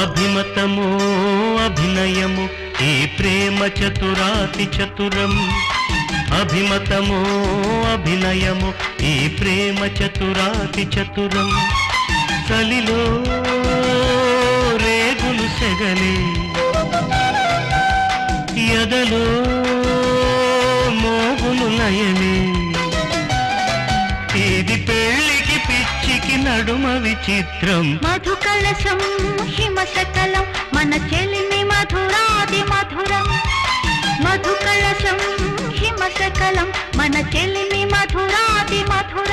అభిమతము అభినయము ఈ ప్రేమ చతురాతి చతురం. అభిమతమో అభినయము ఈ ప్రేమ చతురాతి చతురం. చలిలో రేగులు సెగలే ఎదలో నడుమ విచిత్రం మధు కలసం హిమ సకలం మన చెలిమి మధురాది మధురం. మధు కలసం హిమ సకలం మన చెలిమి మధురాది మధురం.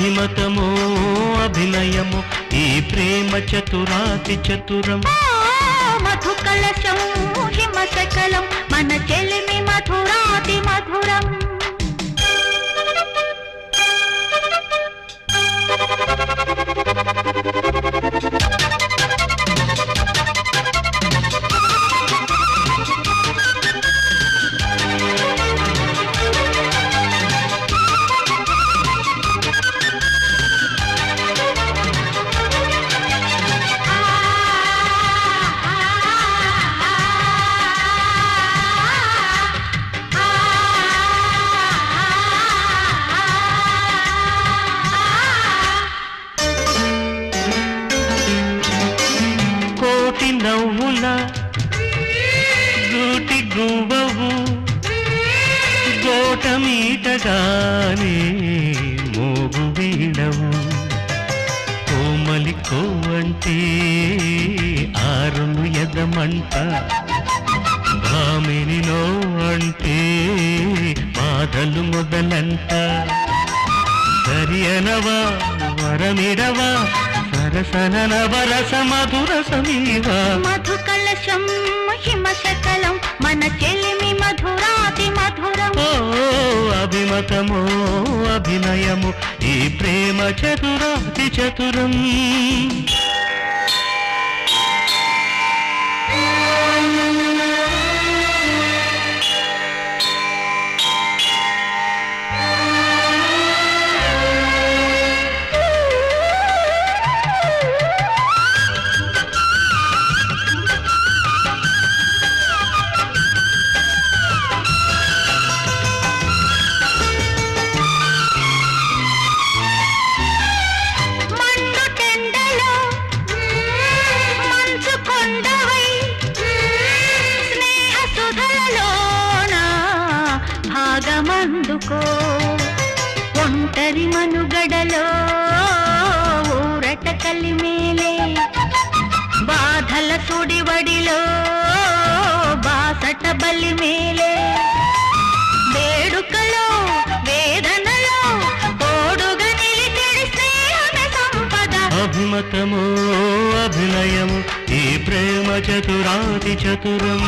అభిమతము అభినయము ఈ ప్రేమ చతురాతి చతురం. ఓ మధు హిమ సకలం నవ్వుల గూటి గువ్వవు గోటమీటగానే మోగు వీడవు. కోమలి కోవంటే ఆరును ఎదమంట భామిని అంటే బాధలు మొదలంట. సరియనవా వరమిడవా సరసనన వరస మధుర సమీవా మధు కలశం హిమ సకలం మన చెలిమి మధురాతి మధురం. ఓ అభిమతమో అభినయము ఈ ప్రేమ చతురాతి చతురం. భాగమందుకో ఒంటరి మనుగడలో ఊరట కలిమేలే బాధల సుడివడిలో బాసట బలిమేలే వేడుకలో వేదనలో తోడుగా నిలిచెడి స్నేహమే సంపద. అభిమతమో అభినయము ఈ ప్రేమ చతురాతి చతురం.